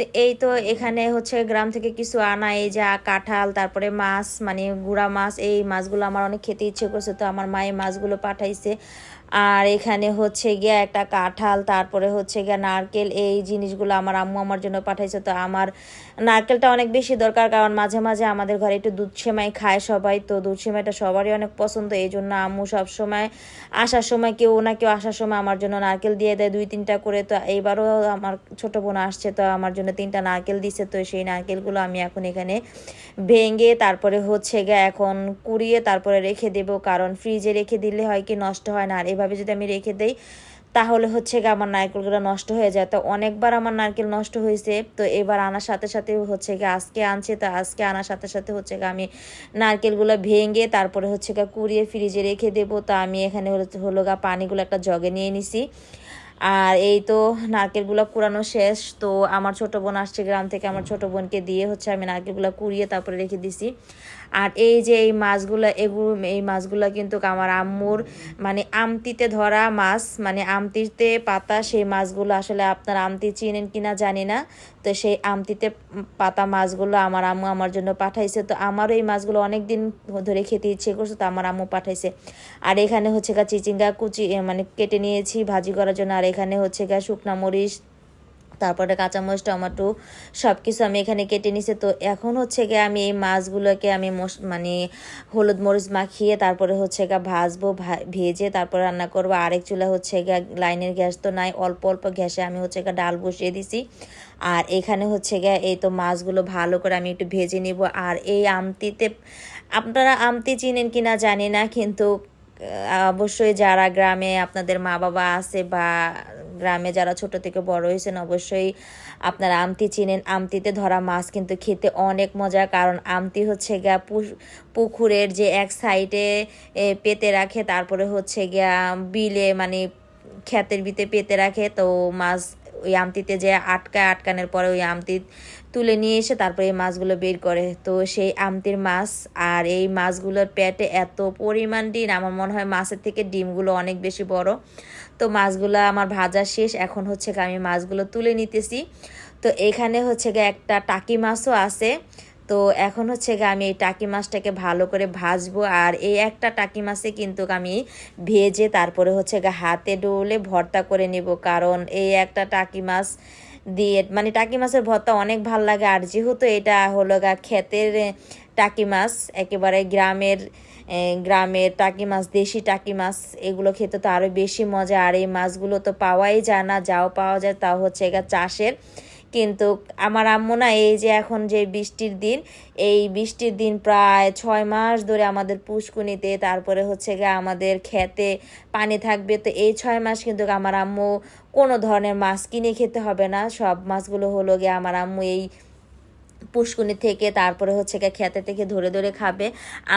তো এই তো এখানে হচ্ছে গ্রাম থেকে কিছু আনা, এই যা কাঁঠাল, তারপরে মাছ মানে গুড়া মাছ, এই মাছগুলো আমার অনেক খেতে ইচ্ছে করছে। তো আমার মায়ের মাছগুলো পাঠাইছে। আর এখানে হচ্ছে গিয়া একটা কাঁঠাল, তারপরে হচ্ছে গিয়া নারকেল, এই জিনিসগুলো আমার আম্মু আমার জন্য পাঠাইছে। তো আমার নারকেলটা অনেক বেশি দরকার, কারণ মাঝে মাঝে আমাদের ঘরে একটু দুধ সেমাই খায় সবাই, তো দুধ সেমাইটা সবারই অনেক পছন্দ। এই জন্য আম্মু সবসময় আসার সময় কেউ না কেউ আসার সময় আমার জন্য নারকেল দিয়ে দেয়, দুই তিনটা করে। তো এইবারও আমার ছোট বোন আসছে, তো আমার জন্য তিনটা নারকেল দিছে। তো সেই নারকেলগুলো আমি এখন এখানে ভেঙে, তারপরে হচ্ছে গিয়ে এখন কুড়িয়ে তারপরে রেখে দেবো, কারণ ফ্রিজে রেখে দিলে হয় কি নষ্ট হয় না। আর এভাবে যদি আমি রেখে দেই, তাহলে হচ্ছে গিয়ে আমার নারকেলগুলো নষ্ট হয়ে যায়। তো অনেকবার আমার নারকেল নষ্ট হয়েছে। তো এবার আনার সাথে সাথে হচ্ছে গিয়ে আজকে আনছে। তো আজকে আনার সাথে সাথে হচ্ছে গিয়ে আমি নারকেলগুলো ভেঙে তারপরে হচ্ছে গিয়ে কুড়িয়ে ফ্রিজে রেখে দেবো। তো আমি এখানে হলো গা পানিগুলো একটা জগে নিয়ে নিছি। আর এই তো নারকেলগুলো কুড়ানো শেষ। তো আমার ছোট বোন আসছে গ্রাম থেকে। আমার ছোট বোনকে দিয়ে হচ্ছে আমি নারকেলগুলো কুড়িয়ে তারপরে রেখে দিছি। আর এই যে এই মাছগুলো, এগুলো, এই মাছগুলো কিন্তু আমার আম্মুর মানে আমতিতে ধরা মাছ মানে আমতিতে পাতা, সেই মাছগুলো আসলে আপনার আমতি চিনেন কিনা জানি না। তো সেই আমতিতে পাতা মাছগুলো আমার আম্মু আমার জন্য পাঠাইছে। তো আমারও এই মাছগুলো অনেক দিন ধরে খেতে ইচ্ছে করছে, তো আমার আম্মু পাঠাইছে। আর এখানে হচ্ছে গা চিচিঙ্গা কুচি মানে কেটে নিয়েছি ভাজি করার জন্য। আর এখানে হচ্ছে গা শুকনা মরিচ তারপরে কাঁচামরিচ, টমেটো সব কিছু আমি এখানে কেটে নিছি। তো এখন হচ্ছে গিয়ে আমি এই মাছগুলোকে আমি মানে হলুদ মরিচ মাখিয়ে তারপরে হচ্ছে গিয়ে ভাজবো ভেজে তারপরে রান্না করব। আরেক চুলা হচ্ছে গিয়ে লাইনের গ্যাস তো নাই, অল্প অল্প গ্যাসে আমি হচ্ছে গিয়ে ডাল বসিয়ে দিছি। আর এখানে হচ্ছে গিয়ে এই তো মাছগুলো ভালো করে আমি একটু ভেজে নিব। আর এই আমতিতে আপনারা আমতি চিনেন কিনা জানি না, কিন্তু অবশ্যই যারা গ্রামে আপনাদের মা বাবা আছে বা গ্রামে যারা ছোট থেকে বড় হয়েছেন, অবশ্যই আপনারা আমতি চিনেন। আমতিতে ধরা মাছ কিন্তু খেতে অনেক মজা কারণ আমতি হচ্ছে গিয়া পুকুরের যে এক সাইডে পেতে রাখে, তারপরে হচ্ছে গিয়া বিলে মানে ক্ষেতের ভিতরে পেতে রাখে। তো মাছ ওই আমতিতে যে আটকায়, আটকানোর পরে ওই আমতি তুলে নিয়ে এসে তারপরে এই মাছগুলো বের করে। তো সেই আমতির মাছ আর এই মাছগুলোর পেটে এত পরিমাণ ডিম, আমার মনে হয় মাছের থেকে ডিমগুলো অনেক বেশি বড়। তো মাছগুলো আমার ভাজা শেষ। এখন হচ্ছে আমি মাছগুলো তুলে নিতেছি। তো এখানে হচ্ছে গিয়ে একটা টাকি মাছও আছে। তো এখন হচ্ছে গিয়ে আমি এই টাকি মাছটাকে ভালো করে ভাজবো। আর এই একটা টাকি মাছে কিন্তু আমি ভেজে তারপরে হচ্ছে গিয়ে হাতে ডলে ভর্তা করে নিব। কারণ এই একটা টাকি মাছ দিয়ে মানে টাকি মাছের ভর্তা অনেক ভালো লাগে। আর যেহেতু এটা হলো গা ক্ষেতের টাকি মাছ, একেবারে গ্রামের গ্রামের টাকি মাছ, দেশি টাকি মাছ, এগুলো খেতে তো আরও বেশি মজা। আর এই মাছগুলো তো পাওয়াই যায় না, যাও পাওয়া যায় তাও হচ্ছে গা চাষের। কিন্তু আমার আম্মু না, এই যে এখন যে বৃষ্টির দিন, এই বৃষ্টির দিন প্রায় ছয় মাস ধরে আমাদের পুষ্কুনিতে, তারপরে হচ্ছে গিয়ে আমাদের খেতে পানি থাকবে। তো এই ছয় মাস কিন্তু আমার আম্মু কোনো ধরনের মাছ কিনে খেতে হবে না। সব মাছগুলো হলো গিয়ে আমার আম্মু এই পুষ্কুনি থেকে, তারপরে হচ্ছে গিয়ে খেতে থেকে ধরে ধরে খাবে।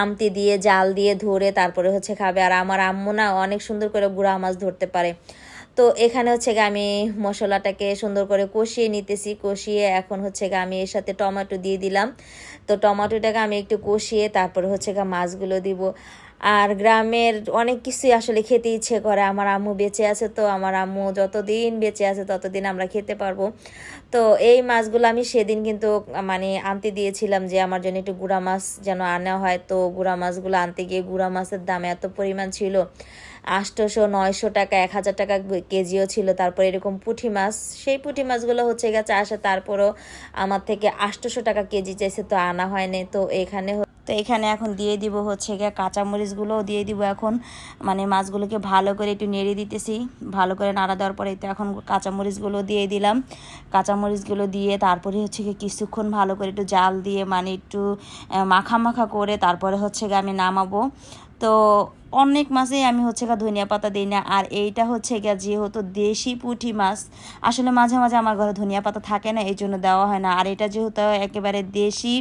আমতি দিয়ে, জাল দিয়ে ধরে তারপরে হচ্ছে খাবে। আর আমার আম্মু না অনেক সুন্দর করে গুড়া মাছ ধরতে পারে। তো এখানে হচ্ছে গিয়ে আমি মশলাটাকে সুন্দর করে কষিয়ে নিতেছি। কষিয়ে এখন হচ্ছে গিয়ে আমি এর সাথে টমেটো দিয়ে দিলাম। তো টমেটোটাকে আমি একটু কষিয়ে তারপরে হচ্ছে গিয়ে মাছগুলো দিব। আর গ্রামের অনেক কিছুই আসলে খেতে ইচ্ছে করে। আমার আম্মু বেঁচে আছে তো, আমার আম্মু যতদিন বেঁচে আছে ততদিন আমরা খেতে পারব। তো এই মাছগুলো আমি সেদিন কিন্তু মানে আনতে দিয়েছিলাম যে আমার জন্য একটু গুড়া মাছ যেন আনা হয়। তো গুড়া মাছগুলো আনতে গিয়ে গুড়া মাছের দাম এত পরিমাণ ছিল। আটশোশো, নয়শো টাকা, এক হাজার টাকা কেজিও ছিল। তারপর এরকম পুঁটি মাছ, সেই পুঁটি মাছগুলো হচ্ছে গেছে আসে তারপরও আমার থেকে আটশোশো টাকা কেজি চাইছে তো আনা হয়নি। তো এখানে তো এখানে এখন দিয়ে দিব হচ্ছে গিয়ে কাঁচামরিচগুলোও দিয়ে দিব এখন। মানে মাছগুলোকে ভালো করে একটু নেড়ে দিতেছি। ভালো করে নাড়া দেওয়ার পরে তো এখন কাঁচামরিচগুলো দিয়ে দিলাম। কাঁচামরিচগুলো দিয়ে তারপরে হচ্ছে গিয়ে কিছুক্ষণ ভালো করে একটু জাল দিয়ে মানে একটু মাখা মাখা করে তারপরে হচ্ছে গিয়ে আমি নামাবো। তো অনেক মাছেই আমি হচ্ছে গা ধনিয়া পাতা দিই না। আর এইটা হচ্ছে গিয়া যেহেতু দেশি পুঁটি মাছ, আসলে মাঝে মাঝে আমার ঘরে ধনিয়া পাতা থাকে না, এই জন্য দেওয়া হয় না। আর এটা যেহেতু একেবারে দেশি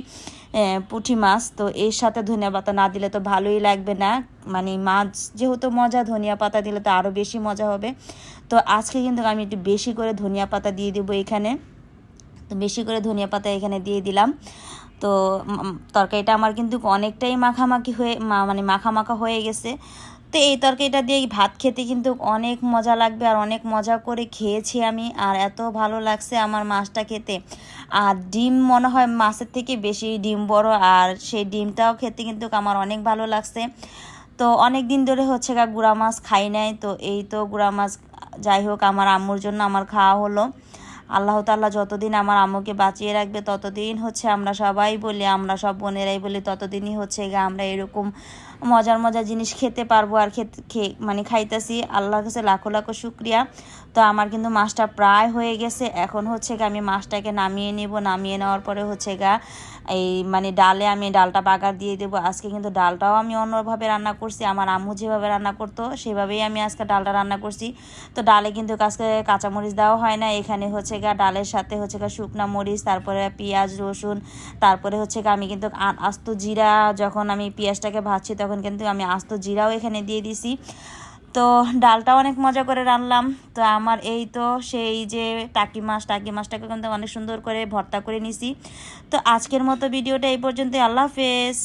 পুঁটি মাছ, তো এর সাথে ধনিয়া পাতা না দিলে তো ভালোই লাগবে না। মানে মাছ যেহেতু মজা, ধনিয়া পাতা দিলে তো আরও বেশি মজা হবে। তো আজকে কিন্তু আমি একটু বেশি করে ধনিয়া পাতা দিয়ে দেবো এখানে। তো বেশি করে ধনিয়া পাতা এখানে দিয়ে দিলাম। তো তরকারিটা আমার কিন্তু অনেকটাই মাখামাখি হয়ে মানে মাখা মাখা হয়ে গেছে। তো এই তরকারিটা দিয়ে ভাত খেতে কিন্তু অনেক মজা লাগবে আর অনেক মজা করে খেয়েছি আমি আর এত ভালো লাগছে আমার মাছটা খেতে। আর ডিম মনে হয় মাছের থেকে বেশি ডিম বড় আর সেই ডিমটাও খেতে কিন্তু আমার অনেক ভালো লাগছে। তো অনেক দিন ধরে হচ্ছে গা গুড়া মাছ খাই নাই, তো এই তো গুড়া মাছ, যাই হোক আমার আম্মুর জন্য আমার খাওয়া হলো। আল্লাহ তাল্লাহ যতদিন আমার আম্মুকে বাঁচিয়ে রাখবে, ততদিন হচ্ছে আমরা সবাই বলি, আমরা সব বোনেরাই বলি, ততদিনই হচ্ছে গা আমরা এরকম মজার মজার জিনিস খেতে পারব আর খেতে মানে খাইতেছি। আল্লাহর কাছে লাখো লাখো শুক্রিয়া। তো আমার কিন্তু মাছটা প্রায় হয়ে গেছে। এখন হচ্ছে গা আমি মাছটাকে নামিয়ে নেব। নামিয়ে নেওয়ার পরে হচ্ছে গা এই মানে ডালে আমি ডালটা বাগার দিয়ে দেবো। আজকে কিন্তু ডালটাও আমি অন্যভাবে রান্না করছি, আমার আম্মু যেভাবে রান্না করতো সেভাবেই আমি আজকে ডালটা রান্না করছি। তো ডালে কিন্তু আজকে কাঁচামরিচ দেওয়া হয় না, এখানে হচ্ছে গা ডালের সাথে হচ্ছে গা শুকনা মরিচ, তারপরে পেঁয়াজ, রসুন, তারপরে হচ্ছে গা আমি কিন্তু আস্ত জিরা, যখন আমি পেঁয়াজটাকে ভাজছি তখন কিন্তু আমি আস্ত জিরাও এখানে দিয়ে দিছি। তো ডালটা অনেক মজা করে রান্নাম তো আমার এই তো সেই যে টাকি মাছ, টাকি মাছটাকে কিন্তু অনেক সুন্দর করে ভর্তা করে নিছি। তো আজকের মতো ভিডিওটা এই পর্যন্ত আল্লাহ হাফেজ।